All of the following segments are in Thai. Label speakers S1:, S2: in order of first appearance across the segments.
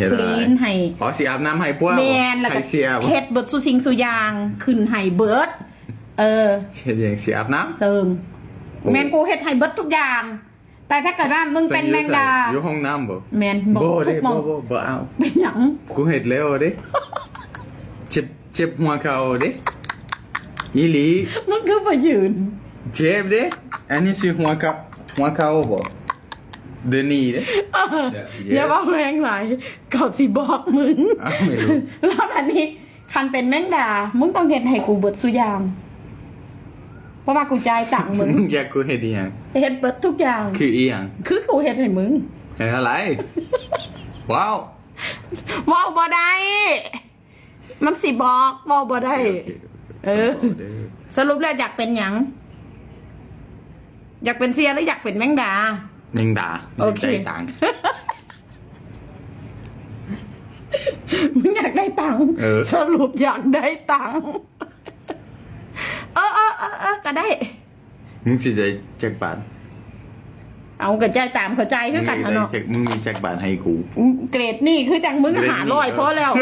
S1: เฮ็ด
S2: ค
S1: อะไร
S2: ลีนให้
S1: อ๋อสิอาบน้ำให้พวก
S2: แมนแล้ว
S1: ให้
S2: ก็
S1: เสียบ่
S2: เฮ็ดเบิดสุสิงสุยางขึ้นให้เบิด เออ
S1: เฮ็ดหยังสิอาบน้ำ
S2: เซิง
S1: โอ้
S2: แมนกูเฮ็ดให้เบิดทุกอย่าง แต่ถ้าเกิดว่ามึงเป็นแมงดา
S1: อยู่ห้องน้ำบ่
S2: แมนบอก
S1: บ่
S2: ทุ
S1: เด้
S2: กหม
S1: บ่
S2: อง
S1: บ่บ่เอา
S2: เป็นหยัง
S1: กูเฮ็ดแล้วเด้เจ็บเจ็บหัวเข่าเด้อีหลี
S2: มึงคือมายืน
S1: เจ็บเด้อันนี้สิหัวเข่าหัวเข่าบ่ เดยวนี่เด้
S2: อย่าว่าแรงไหลายเขาสิบอกมึง
S1: อ้าวไม่รู้
S2: แล้วอันนี้ คันเป็นแมงดา มึงต้องเฮ็ดให้กูเบิดสุอยาง เพราะว่ากูจ่ายตังค์มึง
S1: มึง อยากกูเฮ็ดอีหยัง
S2: เฮ็ดเบิดทุกอย่าง
S1: คืออีหยัง
S2: คือกูเฮ็ดให้มึง
S1: เฮ็ดอะไร ว้าว
S2: เว้าบ่ได้ มันสิบอกเว้าบ่ได้เออ
S1: เด้อ
S2: สรุปแล้วอยากเป็นหยัง อยากเป็นเสียหรืออยากเป็นแมงดา
S1: แมงดา
S2: โอเค
S1: ได้ตังค์
S2: มึงอยากได้ตังค์
S1: เออ
S2: สรุปอยากได้ตังค์เออเออเออเออก็ได้
S1: มึงสิใจจักบาท
S2: เอากระจายตามเข้าใจคือกัน
S1: มึง
S2: อะ
S1: ได้
S2: เนาะ
S1: จักมึงมีจักบาทให้กู
S2: เกรดนี่คือจังมึง
S1: เกรดนี่
S2: หาร้อย
S1: เออ
S2: พอแล้ว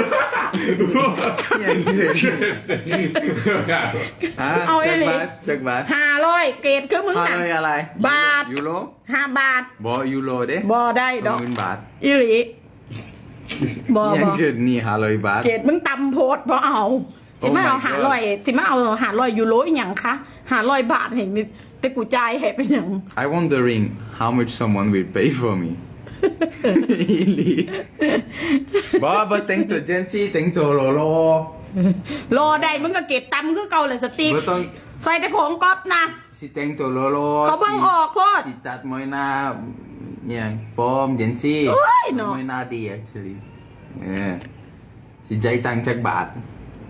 S2: เอาไอ้
S1: จัก
S2: หลิ
S1: บาทจักบาท
S2: หาร้อยเกรดคือมึง
S1: ห้า
S2: น่ะ
S1: ร้อยอะไร
S2: บาท
S1: ยูโร
S2: ห้าบาท
S1: บอยูโรเด้
S2: บอได้ดอก
S1: หมื่นบาท
S2: อีหลีบอ
S1: ยั
S2: บ
S1: ง
S2: อ
S1: เกิดนี่ห้าร้อยบาท
S2: เกรดมึงตำโพดพอเอาสิมา
S1: Oh my
S2: เอาหา
S1: God
S2: ร้อยสิมาเอาหาร้อยยูโรอหย่างคะหาร้อยบาทเห็นมี แต่กูจ่ายให้เป็นอย่าง
S1: I wondering how much someone will pay for me อีหลีบอบอแต่งตัวเจนซี่แต่งตัวโลโล
S2: รอได้มึงก็เก็บตำคือเก่าเลยสติ๊ก
S1: บ่ต้อง
S2: ใส่แต่ของก๊อฟนะ
S1: สิแต่งตัวโลโล
S2: เขาเพิ่ง
S1: สิ
S2: ออกโพด
S1: สิตัดมอยหน้าเนี่ยปอมเจนซี่
S2: โอ้ยเนอะ
S1: มอยหน้าดี actually เออสิใจตังจักบาท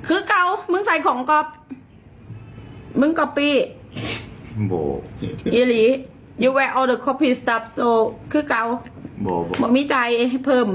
S2: คือเก่ามึงใส่ของก๊อฟมึงก๊อปปี้
S1: โบ
S2: อีหลี you wear all the copy stuff so คือเก่า
S1: โบโบ
S2: บอกมีใจายให้เพิ่ม